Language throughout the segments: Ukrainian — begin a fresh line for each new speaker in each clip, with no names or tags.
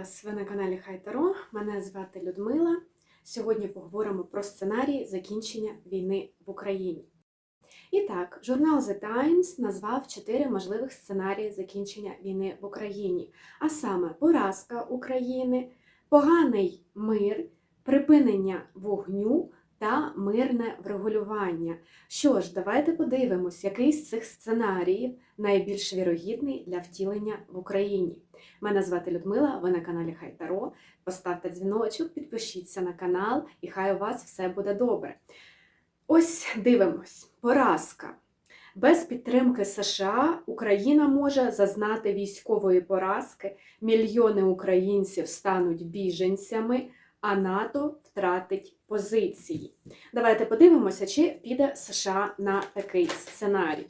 вас! Ви на каналі Хайтаро. Мене звати Людмила. Сьогодні поговоримо про сценарій закінчення війни в Україні. І так, журнал The Times назвав чотири можливих сценарії закінчення війни в Україні, а саме поразка України, поганий мир, припинення вогню та мирне врегулювання. Що ж, давайте подивимось, який з цих сценаріїв найбільш вірогідний для втілення в Україні. Мене звати Людмила, ви на каналі Хайтаро. Поставте дзвіночок, підпишіться на канал, і хай у вас все буде добре. Ось дивимось: поразка. Без підтримки США Україна може зазнати військової поразки, мільйони українців стануть біженцями, а НАТО втратить позиції. Давайте подивимося, чи піде США на такий сценарій.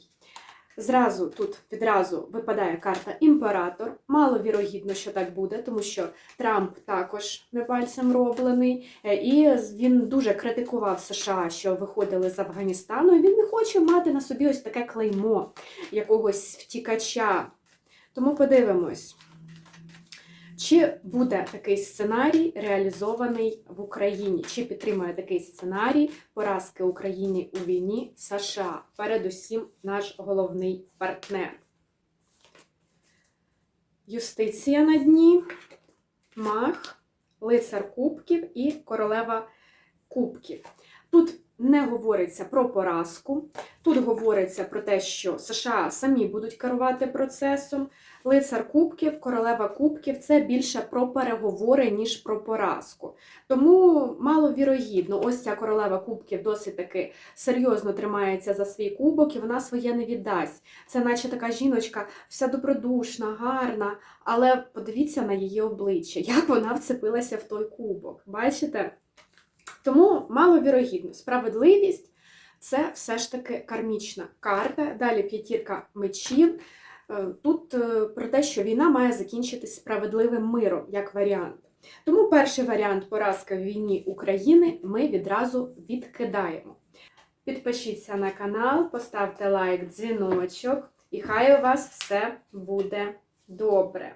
Зразу тут відразу випадає карта імператор. Маловірогідно, що так буде, тому що Трамп також не пальцем роблений, Е, і він дуже критикував США, що виходили з Афганістану. і Він не хоче мати на собі ось таке клеймо якогось втікача. Тому подивимось, чи буде такий сценарій реалізований в Україні, чи підтримує такий сценарій поразки України у війні США, передусім наш головний партнер. Юстиція на дні, мах, лицар кубків і королева кубків. Тут не говориться про поразку, тут говориться про те, що США самі будуть керувати процесом. Лицар кубків, королева кубків це більше про переговори, ніж про поразку. Тому маловірогідно, ось ця королева кубків досить таки серйозно тримається за свій кубок і вона своє не віддасть. Це наче така жіночка, вся добродушна, гарна, але подивіться на її обличчя, як вона вцепилася в той кубок. Бачите? Тому маловірогідно, справедливість це все ж таки кармічна карта. Далі п'ятірка мечів. Е, Тут е, про те, що війна має закінчитись справедливим миром як варіант. Тому перший варіант поразка в війні України ми відразу відкидаємо. Підпишіться на канал, поставте лайк, дзвіночок, і хай у вас все буде добре.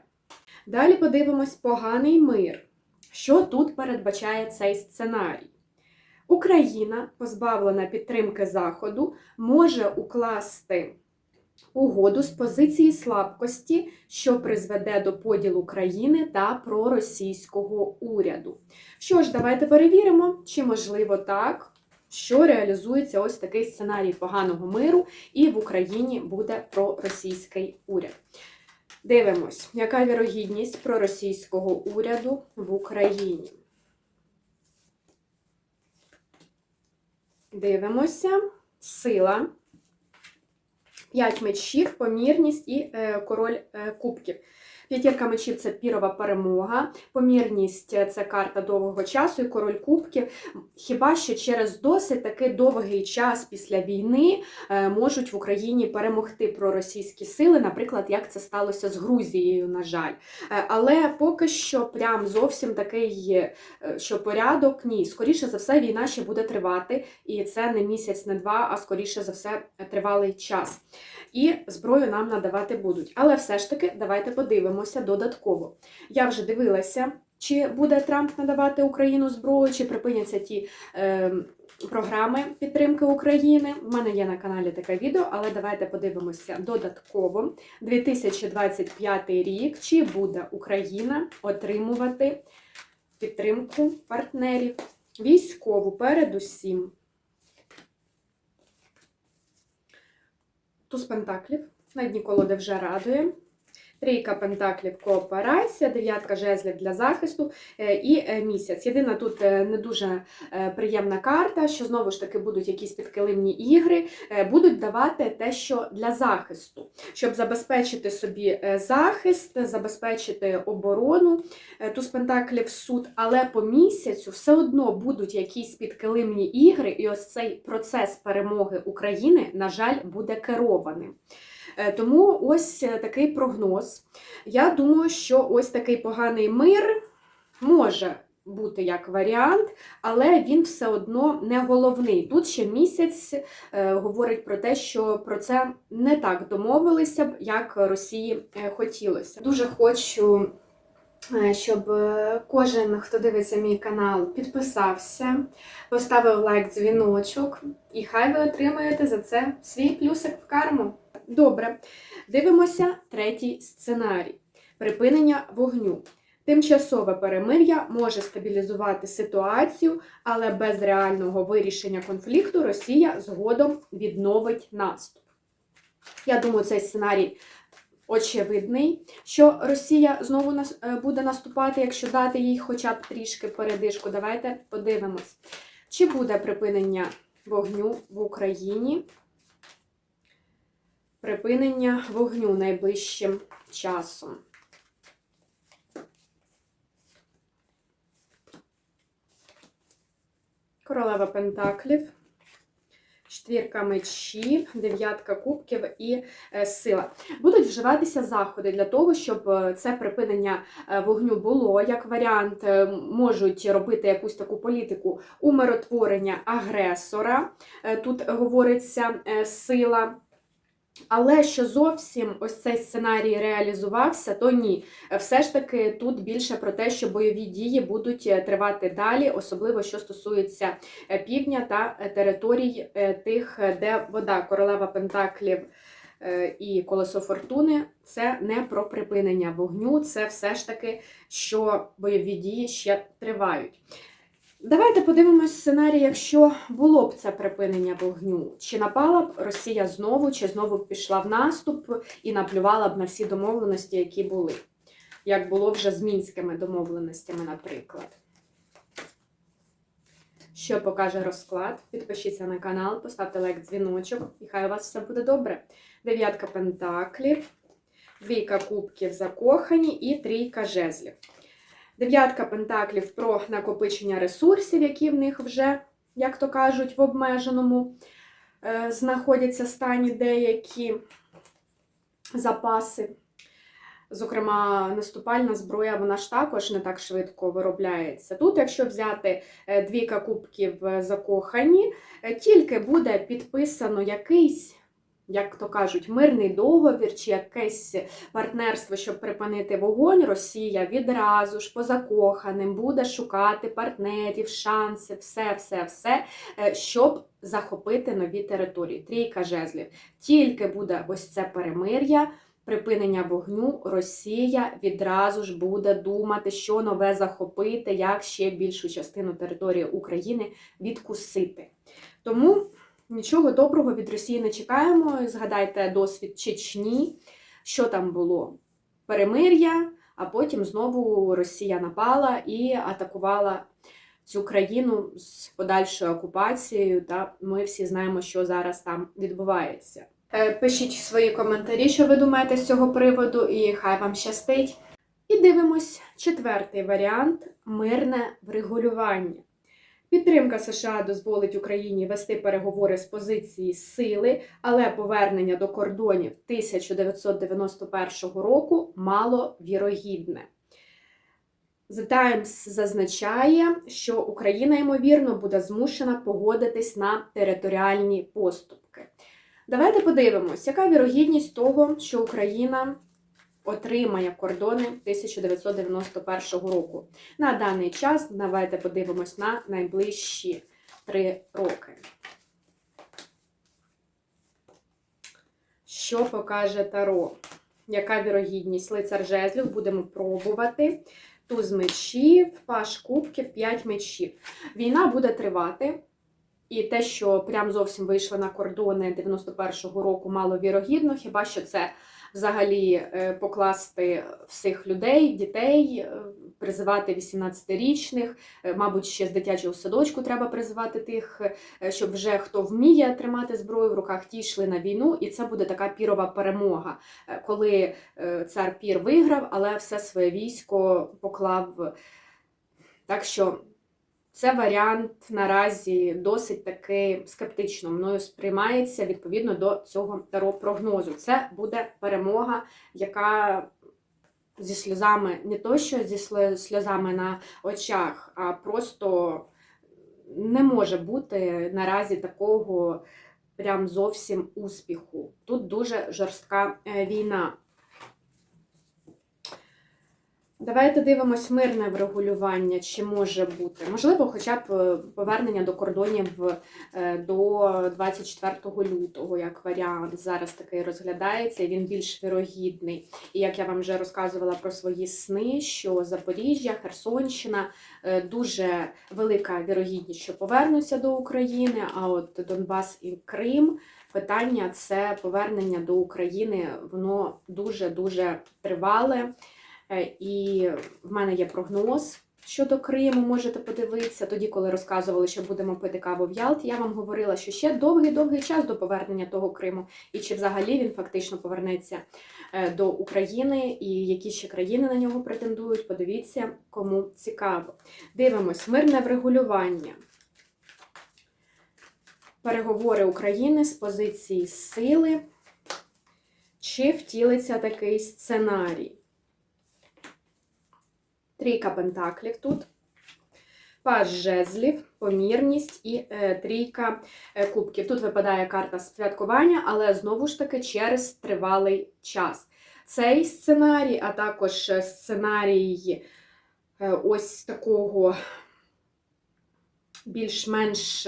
Далі подивимось поганий мир. Що тут передбачає цей сценарій? Україна, позбавлена підтримки Заходу, може укласти угоду з позиції слабкості, що призведе до поділу країни та проросійського уряду. Що ж, давайте перевіримо, чи можливо так, що реалізується ось такий сценарій поганого миру, і в Україні буде проросійський уряд. Дивимось, яка вірогідність проросійського уряду в Україні. Дивимося, сила, 5 мечів, помірність і е, король е, кубків. П'ятірка мечів це пірова перемога, помірність це карта довгого часу і король кубків. Хіба що через досить таки довгий час після війни е, можуть в Україні перемогти проросійські сили, наприклад, як це сталося з Грузією, на жаль. Е, Але поки що прям зовсім такий, е, що порядок ні. Скоріше за все, війна ще буде тривати, і це не місяць, не два, а скоріше за все тривалий час. І зброю нам надавати будуть. Але все ж таки, давайте подивимося додатково. Я вже дивилася, чи буде Трамп надавати Україну зброю, чи припиняться ті е, програми підтримки України. У мене є на каналі таке відео, але давайте подивимося додатково. 2025 рік, чи буде Україна отримувати підтримку партнерів, військову передусім. Туз пентаклів на дні колоди вже радує. Трійка пентаклів кооперація, дев'ятка жезлів для захисту е, і е, місяць. Єдина тут е, не дуже приємна карта, що знову ж таки будуть якісь підкилимні ігри, будуть давати те, що для захисту, щоб забезпечити собі захист, забезпечити оборону. Туз пентаклів суд, але по місяцю все одно будуть якісь підкилимні ігри, і ось цей процес перемоги України, на жаль, буде керованим. Е, Тому ось е, такий прогноз. Я думаю, що ось такий поганий мир може бути як варіант, але він все одно не головний. Тут ще місяць е, говорить про те, що про це не так домовилися б, як Росії е, хотілося. Дуже хочу щоб кожен, хто дивиться мій канал, підписався, поставив лайк, дзвіночок, і хай ви отримаєте за це свій плюсик в карму. Добре, дивимося третій сценарій: припинення вогню. Тимчасове перемир'я може стабілізувати ситуацію, але без реального вирішення конфлікту Росія згодом відновить наступ. Я думаю, цей сценарій очевидний, що Росія знову е, буде наступати, якщо дати їй хоча б трішки передишку. Давайте подивимось, чи буде припинення вогню в Україні. Припинення вогню найближчим часом. Королева Пентаклів, четвірка мечів, дев'ятка кубків і е, сила. Будуть вживатися заходи для того, щоб е, це припинення е, вогню було. Як варіант, можуть робити якусь таку політику умиротворення агресора. Тут говориться сила. Але що зовсім ось цей сценарій реалізувався, то ні. Все ж таки тут більше про те, що бойові дії будуть е, тривати далі, особливо що стосується е, півдня та е, територій тих, де вода, королева Пентаклів і колесо фортуни це не про припинення вогню, це все ж таки, що бойові дії ще тривають. Давайте подивимось сценарій, якщо було б це припинення вогню. Чи напала б Росія знову, чи знову б пішла в наступ і наплювала б на всі домовленості, які були, як було вже з мінськими домовленостями, наприклад. Що покаже розклад? Підпишіться на канал, поставте лайк, дзвіночок, і хай у вас все буде добре. Дев'ятка пентаклів, двійка кубків закохані і трійка жезлів. Дев'ятка пентаклів про накопичення ресурсів, які в них вже, як то кажуть, в обмеженому е, знаходяться стані деякі запаси. Зокрема, наступальна зброя, вона ж також не так швидко виробляється. Тут, якщо взяти е, двійка кубків е, закохані, тільки буде підписано якийсь, як то кажуть, мирний договір чи якесь партнерство, щоб припинити вогонь, Росія відразу ж по закоханим буде шукати партнерів, шанси, все, все, все, е, щоб захопити нові території. Трійка жезлів. Тільки буде ось це перемир'я. Припинення вогню, Росія відразу ж буде думати, що нове захопити, як ще більшу частину території України відкусити. Тому нічого доброго від Росії не чекаємо. Згадайте досвід Чечні, що там було перемир'я, а потім знову Росія напала і атакувала цю країну з подальшою окупацією. Та ми всі знаємо, що зараз там відбувається. Е, Пишіть свої коментарі, що ви думаєте з цього приводу, і хай вам щастить. І дивимось четвертий варіант мирне врегулювання. Підтримка США дозволить Україні вести переговори з позиції сили, але повернення до кордонів 1991 року маловірогідне. The Times зазначає, що Україна, ймовірно, буде змушена погодитись на територіальні поступки. Давайте подивимось, яка вірогідність того, що Україна отримає кордони 1991 року. На даний час давайте подивимось на найближчі три роки. Що покаже Таро? Яка вірогідність? Лицар жезлів, будемо пробувати. Туз мечів, паш кубків, 5 мечів. Війна буде тривати. І те, що прям зовсім вийшли на кордони 91-го року, маловірогідно, хіба що це взагалі е, покласти всіх людей, дітей, е, призивати 18-річних, е, мабуть, ще з дитячого садочку треба призивати тих, щоб вже хто вміє тримати зброю в руках, ті йшли на війну, і це буде така пірова перемога, коли цар Пір виграв, але все своє військо поклав. Так що це варіант наразі досить таки скептично мною сприймається відповідно до цього таро прогнозу. Це буде перемога, яка зі сльозами, не то що зі сльозами на очах, а просто не може бути наразі такого прям зовсім успіху. Тут дуже жорстка е, війна. Давайте дивимось мирне врегулювання, чи може бути. Можливо, хоча б е, повернення до кордонів е, до 24 лютого, як варіант. Зараз такий розглядається, і він більш вірогідний. І як я вам вже розказувала про свої сни, що Запоріжжя, Херсонщина е, дуже велика вірогідність, що повернуться до України. А от Донбас і Крим питання це повернення до України. Воно дуже дуже тривале. Е, І в мене є прогноз щодо Криму, можете подивитися. Тоді, коли розказували, що будемо пити каву в Ялті, я вам говорила, що ще довгий-довгий час до повернення того Криму, і чи взагалі він фактично повернеться е, до України, і які ще країни на нього претендують. Подивіться, кому цікаво. Дивимось, мирне врегулювання. Переговори України з позиції сили. Чи втілиться такий сценарій? Трійка пентаклів тут. Паж жезлів, помірність і е, трійка е, кубків. Тут випадає карта святкування, але знову ж таки через тривалий час. Цей сценарій, а також е, сценарій е, ось такого більш-менш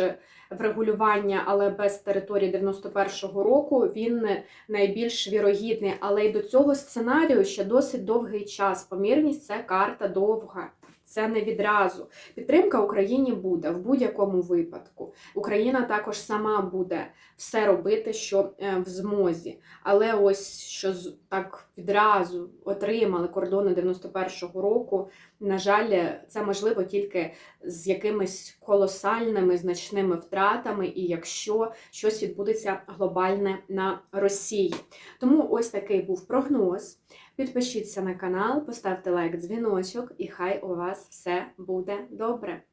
врегулювання, але без території 91-го року, він найбільш вірогідний. Але й до цього сценарію ще досить довгий час. Помірність це карта довга. Це не відразу. Підтримка Україні буде в будь-якому випадку. Україна також сама буде все робити, що е, в змозі. Але ось що з- так відразу отримали кордони 91-го року. На жаль, це можливо тільки з якимись колосальними значними втратами, і якщо щось відбудеться глобальне на Росії. Тому ось такий був прогноз. Підпишіться на канал, поставте лайк, дзвіночок, і хай у вас все буде добре.